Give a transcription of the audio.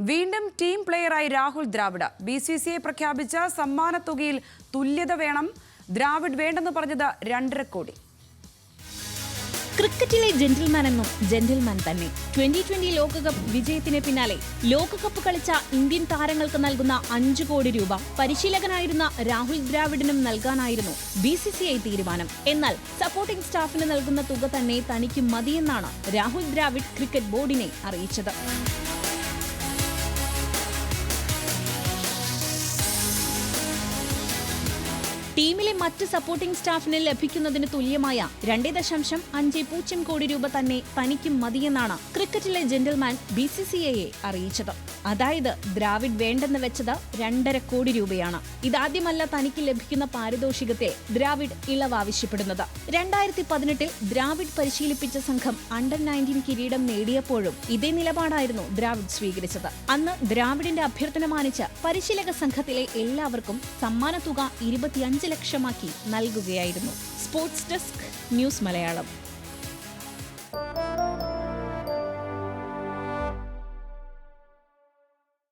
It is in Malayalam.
വീണ്ടും team പ്ലെയറായി Rahul Dravid. B C C I പ്രഖ്യാപിച്ച സമ്മാനത്തുകയിൽ തുല്യത വേണം. ദ്രാവിഡ് വേണ്ടെന്ന് പറഞ്ഞത് രണ്ടര കോടി. ക്രിക്കറ്റിലെ ജെന്റിൽമാൻ എന്നും ജെന്റിൽമാൻ തന്നെ. ട്വന്റി ട്വന്റി ലോകകപ്പ് വിജയത്തിന് പിന്നാലെ ലോകകപ്പ് കളിച്ച ഇന്ത്യൻ താരങ്ങൾക്ക് നൽകുന്ന അഞ്ചു കോടി രൂപ പരിശീലകനായിരുന്ന രാഹുൽ ദ്രാവിഡിനും നൽകാനായിരുന്നു ബി സി സി ഐ തീരുമാനം. എന്നാൽ സപ്പോർട്ടിംഗ് സ്റ്റാഫിന് നൽകുന്ന തുക തന്നെ തനിക്ക് മതിയെന്നാണ് രാഹുൽ ദ്രാവിഡ് ക്രിക്കറ്റ് ബോർഡിനെ അറിയിച്ചത്. ടീമിലെ മറ്റ് സപ്പോർട്ടിംഗ് സ്റ്റാഫിന് ലഭിക്കുന്നതിന് തുല്യമായ രണ്ടേ ദശാംശം അഞ്ച് പൂജ്യം കോടി രൂപ തന്നെ തനിക്കും മതിയെന്നാണ് ക്രിക്കറ്റിലെ ജെന്റിൽമാൻ ബി സി സി ഐയെ അറിയിച്ചത്. അതായത് ദ്രാവിഡ് വേണ്ടെന്ന് വെച്ചത് രണ്ടര കോടി രൂപയാണ്. ഇതാദ്യമല്ല തനിക്ക് ലഭിക്കുന്ന പാരിതോഷികത്തെ ദ്രാവിഡ് ഇളവ് ആവശ്യപ്പെടുന്നത് രണ്ടായിരത്തി പതിനെട്ടിൽ ദ്രാവിഡ് പരിശീലിപ്പിച്ച സംഘം അണ്ടർ നയന്റീൻ കിരീടം നേടിയപ്പോഴും ഇതേ നിലപാടായിരുന്നു ദ്രാവിഡ് സ്വീകരിച്ചത്. അന്ന് ദ്രാവിഡിന്റെ അഭ്യർത്ഥന മാനിച്ച് പരിശീലക സംഘത്തിലെ എല്ലാവർക്കും സമ്മാനത്തുക ഇരുപത്തിയഞ്ച് ലക്ഷമാക്കി നൽകുകയായിരുന്നു. Sports desk news Malayalam.